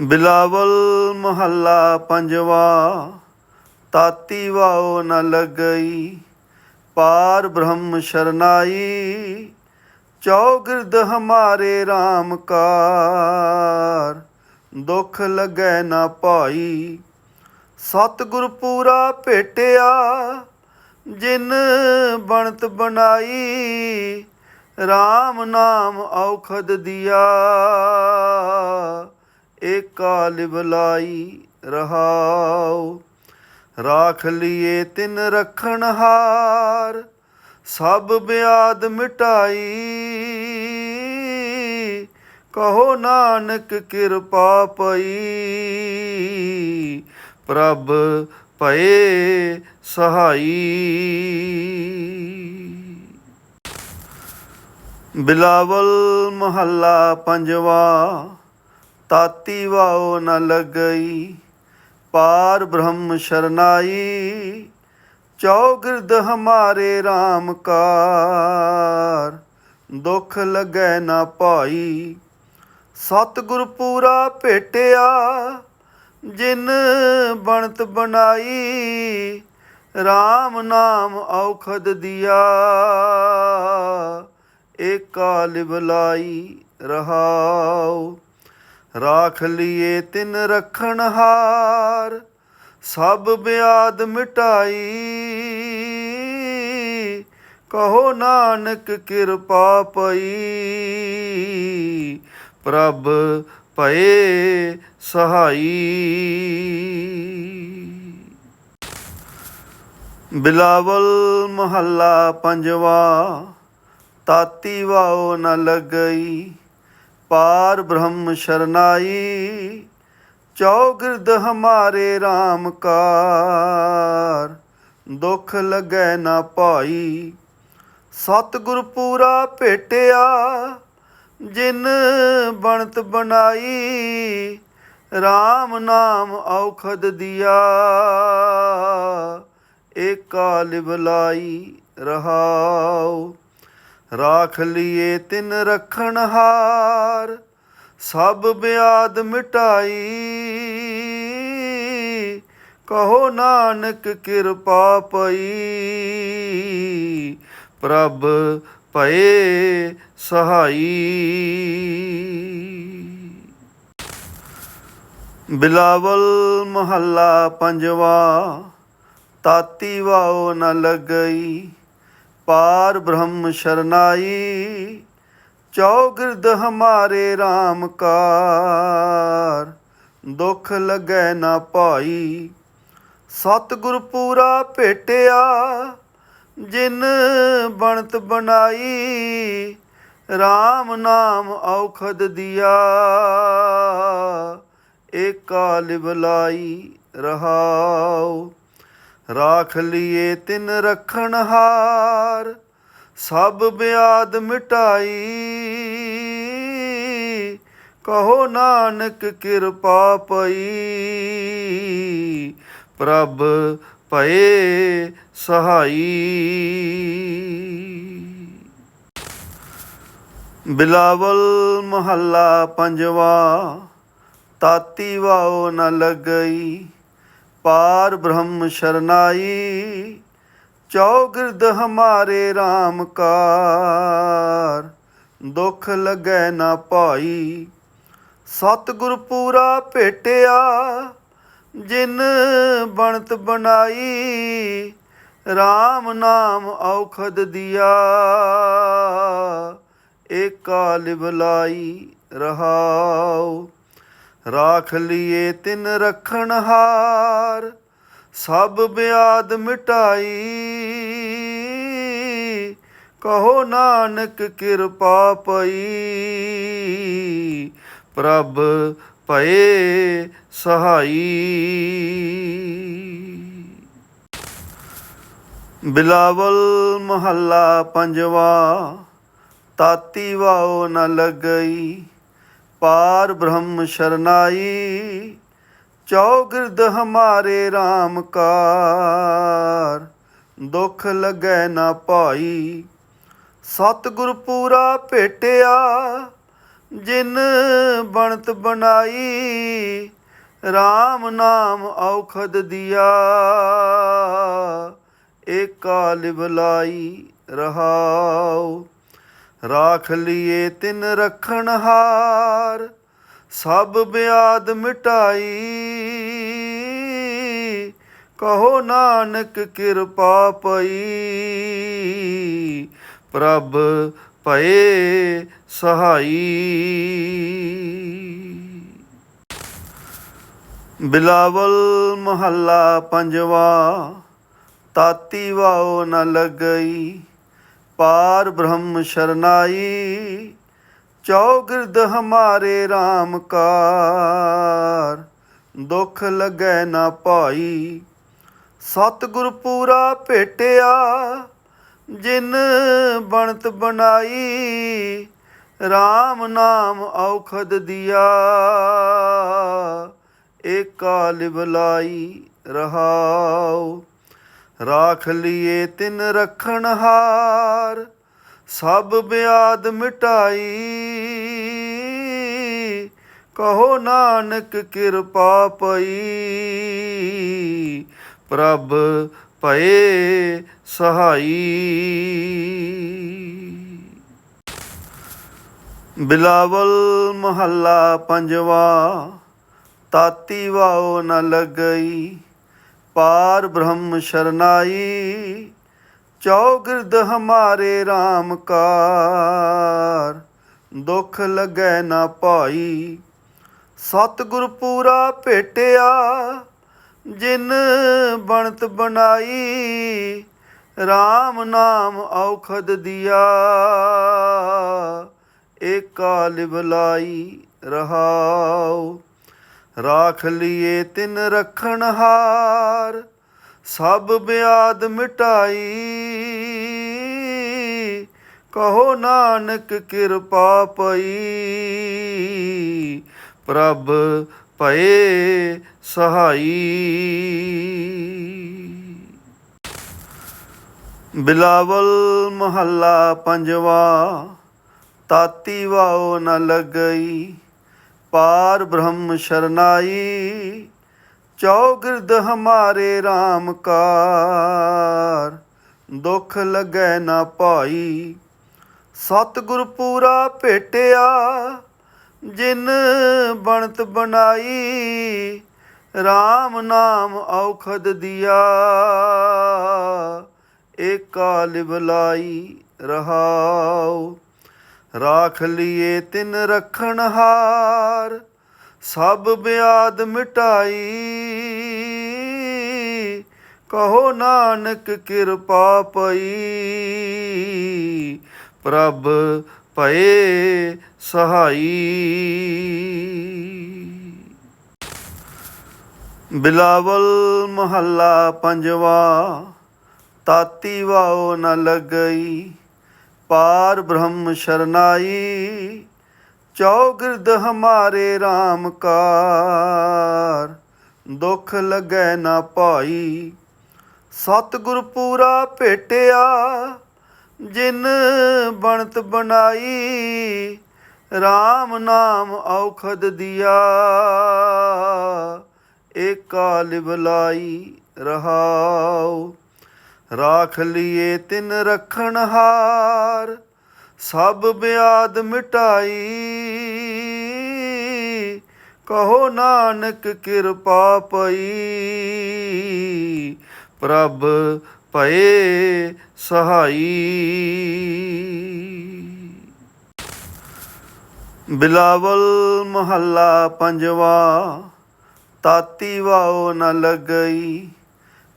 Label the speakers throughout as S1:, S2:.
S1: ਬਿਲਾਵਲ ਮਹੱਲਾ ਪੰਜਵਾ, ਤਾਤੀ ਵਾਓ ਨ ਲੱਗਈ, ਪਾਰ ਬ੍ਰਹਮ ਸ਼ਰਨਾਈ, ਚੌਗਿਰਦ ਹਮਾਰੇ RAM ਕਾਰ, ਦੁਖ ਲੱਗੈ ਨਾ ਭਾਈ, ਸਤਿਗੁਰ ਪੂਰਾ ਭੇਟਿਆ, ਜਿਨ ਬਣਤ ਬਣਾਈ RAM ਨਾਮ ਔਖਦ ਦਿਆ। ਏਕਾ ਲਿਵਲਾਈ ਰਹਾਉ। ਰਾਖ ਲਿਏ ਤਿਨ ਰਖਣ ਹਾਰ, ਸਭ ਬਿਆਦ ਮਿਟਾਈ। ਕਹੋ ਨਾਨਕ ਕਿਰਪਾ ਪਈ, ਪ੍ਰਭ ਪਏ ਸਹਾਈ। ਬਿਲਾਵਲ ਮਹੱਲਾ ਪੰਜਵਾ। ਤਾਤੀ ਵਾਓ ਨ ਲਗਈ, ਪਾਰ ਬ੍ਰਹਮ ਸ਼ਰਨਾਈ। ਚੌਗਿਰਦ ਹਮਾਰੇ RAM ਕਾਰ, ਦੁਖ ਲੱਗੈ ਨਾ ਭਾਈ। ਸਤਿਗੁਰ ਪੂਰਾ ਭੇਟਿਆ, ਜਿਨ ਬਣਤ ਬਣਾਈ। RAM ਨਾਮ ਔਖਦ ਦਿਆ, ਏਕਾ ਲਿਵਲਾਈ ਰਹਾਉ। ਰਾਖ ਲਿਏ ਤਿਨ ਰਖਣਹਾਰ ਸਭ ਬਿਆਦ ਮਿਟਾਈ। ਕਹੋ ਨਾਨਕ ਕਿਰਪਾ ਪਈ, ਪ੍ਰਭ ਪਏ ਸਹਾਈ। ਬਿਲਾਵਲ ਮਹੱਲਾ ਪੰਜਵਾ, ਤਾਤੀ ਵਾਓ ਨ ਲੱਗਈ। ਪਾਰ ਬ੍ਰਹਮ ਸ਼ਰਨਾਈ, ਚੌਗਿਰਦ ਹਮਾਰੇ RAM ਕਾਰ ਦੁਖ ਲੱਗੈ ਨਾ ਭਾਈ, ਸਤਿਗੁਰ ਪੂਰਾ ਭੇਟਿਆ, ਜਿਨ ਬਣਤ ਬਣਾਈ। RAM ਨਾਮ ਔਖਦ ਦਿਆ, ਏਕਾ ਲਿਵਲਾਈ ਰਹਾਉ। ਰਾਖ ਲਿਏ ਤਿਨ ਰਖਣਹਾਰ ਸਭ ਬਿਆਦ ਮਿਟਾਈ। ਕਹੋ ਨਾਨਕ ਕਿਰਪਾ ਪਈ, ਪ੍ਰਭ ਪਏ ਸਹਾਈ। ਬਿਲਾਵਲ ਮਹੱਲਾ ਪੰਜਵਾ, ਤਾਤੀ ਵਾਓ ਨ ਲੱਗਈ। ਪਾਰ ਬ੍ਰਹਮ ਸ਼ਰਨਾਈ ਚੌਗਿਰਦ ਹਮਾਰੇ RAM ਕਾਰ। ਦੁਖ ਲੱਗੈ ਨਾ ਭਾਈ, ਸਤਿਗੁਰ ਪੂਰਾ ਭੇਟਿਆ, ਜਿਨ ਬਣਤ ਬਣਾਈ RAM ਨਾਮ ਔਖਦ ਦਿਆ। ਏਕਾ ਲਿਵਲਾਈ ਰਹਾਉ। ਰਾਖ ਲਿਏ ਤਿਨ ਰਖਣਹਾਰ ਸਭ ਬਿਆਦ ਮਿਟਾਈ। ਕਹੋ ਨਾਨਕ ਕਿਰਪਾ ਪਈ, ਪ੍ਰਭ ਪਏ ਸਹਾਈ। ਬਿਲਾਵਲ ਮਹੱਲਾ ਪੰਜਵਾ, ਤਾਤੀ ਵਾਓ ਨ ਲੱਗਈ। ਪਾਰ ਬ੍ਰਹਮ ਸ਼ਰਨਾਈ, ਚੌਗਿਰਦ ਹਮਾਰੇ RAM ਕਾਰ। ਦੁਖ ਲੱਗੈ ਨਾ ਭਾਈ, ਸਤਿਗੁਰ ਪੂਰਾ ਭੇਟਿਆ, ਜਿਨ ਬਣਤ ਬਣਾਈ RAM ਨਾਮ ਔਖਦ ਦਿਆ। ਏਕਾ ਲਿਵਲਾਈ ਰਹਾਉ। ਰਾਖ ਲਿਏ ਤਿਨ ਰਖਣਹਾਰ ਸਭ ਬਿਆਦ ਮਿਟਾਈ। ਕਹੋ ਨਾਨਕ ਕਿਰਪਾ ਪਈ, ਪ੍ਰਭ ਪਏ ਸਹਾਈ। ਬਿਲਾਵਲ ਮਹੱਲਾ ਪੰਜਵਾ, ਤਾਤੀ ਵਾਓ ਨ ਲੱਗਈ। ਪਾਰ ਬ੍ਰਹਮ ਸ਼ਰਨਾਈ, ਚੌਗਿਰਦ ਹਮਾਰੇ RAM ਕਾਰ। ਦੁਖ ਲੱਗੈ ਨਾ ਭਾਈ, ਸਤਿਗੁਰ ਪੂਰਾ ਭੇਟਿਆ, ਜਿਨ ਬਣਤ ਬਣਾਈ RAM ਨਾਮ ਔਖਦ ਦਿਆ। ਏਕਾ ਲਿਵਲਾਈ ਰਹਾਉ। ਰਾਖ ਲਿਏ ਤਿਨ ਰਖਣਹਾਰ ਸਭ ਬਿਆਦ ਮਿਟਾਈ। ਕਹੋ ਨਾਨਕ ਕਿਰਪਾ ਪਈ, ਪ੍ਰਭ ਭਏ ਸਹਾਈ। ਬਿਲਾਵਲ ਮਹੱਲਾ ਪੰਜਵਾ, ਤਾਤੀ ਵਾਓ ਨ ਲੱਗਈ। ਪਾਰ ਬ੍ਰਹਮ ਸ਼ਰਨਾਈ ਚੌਗਿਰਦ ਹਮਾਰੇ RAM ਕਾਰ। ਦੁਖ ਲੱਗੈ ਨਾ ਭਾਈ, ਸਤਿਗੁਰ ਪੂਰਾ ਭੇਟਿਆ, ਜਿਨ ਬਣਤ ਬਣਾਈ RAM ਨਾਮ ਔਖਦ ਦਿਆ। ਏਕਾ ਲਿਵਲਾਈ ਰਹਾਉ। ਰਾਖ ਲਿਏ ਤਿਨ ਰਖਣਹਾਰ ਸਭ ਬਿਆਦ ਮਿਟਾਈ। ਕਹੋ ਨਾਨਕ ਕਿਰਪਾ ਪਈ, ਪ੍ਰਭ ਪਏ ਸਹਾਈ। ਬਿਲਾਵਲ ਮਹੱਲਾ ਪੰਜਵਾ, ਤਾਤੀ ਵਾਓ ਨ ਲੱਗਈ। ਪਾਰ ਬ੍ਰਹਮ ਸ਼ਰਨਾਈ ਚੌਗਿਰਦ ਹਮਾਰੇ RAM ਕਾਰ। ਦੁਖ ਲੱਗੈ ਨਾ ਭਾਈ, ਸਤਿਗੁਰ ਪੂਰਾ ਭੇਟਿਆ, ਜਿਨ ਬਣਤ ਬਣਾਈ RAM ਨਾਮ ਔਖਦ ਦਿਆ। ਏਕਾ ਲਿਵਲਾਈ ਰਹਾਉ। ਰਾਖ ਲਿਏ ਤਿਨ ਰਖਣਹਾਰ ਸਭ ਬਿਆਦ ਮਿਟਾਈ। ਕਹੋ ਨਾਨਕ ਕਿਰਪਾ ਪਈ, ਪ੍ਰਭ ਪਏ ਸਹਾਈ। ਬਿਲਾਵਲ ਮਹੱਲਾ ਪੰਜਵਾ, ਤਾਤੀ ਵਾਓ ਨ ਲੱਗਈ। ਪਾਰ ਬ੍ਰਹਮ ਸ਼ਰਨਾਈ, ਚੌਗਿਰਦ ਹਮਾਰੇ RAM ਕਾਰ। ਦੁਖ ਲੱਗੈ ਨਾ ਭਾਈ, ਸਤਿਗੁਰ ਪੂਰਾ ਭੇਟਿਆ, ਜਿਨ ਬਣਤ ਬਣਾਈ RAM ਨਾਮ ਔਖਦ ਦਿਆ। ਏਕਾ ਲਿਵਲਾਈ ਰਹਾਉ। ਰਾਖ ਲਈਏ ਤਿਨ ਰਖਣਹਾਰ ਸਭ ਬਿਆਦ ਮਿਟਾਈ। ਕਹੋ ਨਾਨਕ ਕਿਰਪਾ ਪਈ, ਪ੍ਰਭ ਪਏ ਸਹਾਈ। ਬਿਲਾਵਲ ਮਹੱਲਾ ਪੰਜਵਾ, ਤਾਤੀ ਵਾਓ ਨ ਲੱਗਈ। ਪਾਰ ਬ੍ਰਹਮ ਸ਼ਰਨਾਈ ਚੌਗਿਰਦ ਹਮਾਰੇ RAM ਕਾਰ ਦੁਖ ਲੱਗੈ ਨਾ ਭਾਈ, ਸਤਿਗੁਰ ਪੂਰਾ ਭੇਟਿਆ, ਜਿਨ ਬਣਤ ਬਣਾਈ RAM ਨਾਮ ਔਖਦ ਦਿਆ। ਏਕਾ ਲਿਵਲਾਈ ਰਹਾਉ। ਰਾਖ ਲਿਏ ਤਿਨ ਰਖਣਹਾਰ ਸਭ ਬਿਆਦ ਮਿਟਾਈ। ਕਹੋ ਨਾਨਕ ਕਿਰਪਾ ਪਈ, ਪ੍ਰਭ ਪਏ ਸਹਾਈ। ਬਿਲਾਵਲ ਮਹੱਲਾ ਪੰਜਵਾ, ਤਾਤੀ ਵਾਓ ਨ ਲੱਗਈ।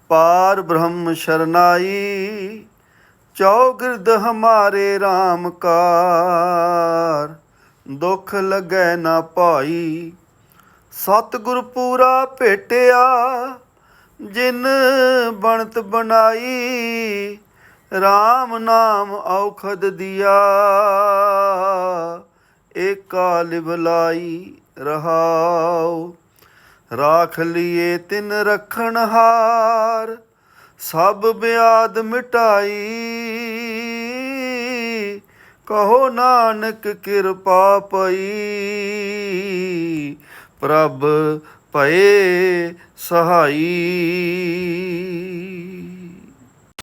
S1: ਪਾਰ ਬ੍ਰਹਮ ਸ਼ਰਨਾਈ ਚੌਗਿਰਦ ਹਮਾਰੇ RAM ਕਾਰ। ਦੁਖ ਲੱਗੈ ਨਾ ਭਾਈ, ਸਤਿਗੁਰ ਪੂਰਾ ਭੇਟਿਆ, ਜਿਨ ਬਣਤ ਬਣਾਈ RAM ਨਾਮ ਔਖਦ ਦਿਆ। ਏਕਾ ਲਿਵਲਾਈ ਰਹਾਉ। ਰਾਖ ਲਿਏ ਤਿਨ ਰਖਣਹਾਰ ਸਭ ਬਿਆਦ ਮਿਟਾਈ। ਕਹੋ ਨਾਨਕ ਕਿਰਪਾ ਪਈ ਪ੍ਰਭ ਪਏ ਸਹਾਈ।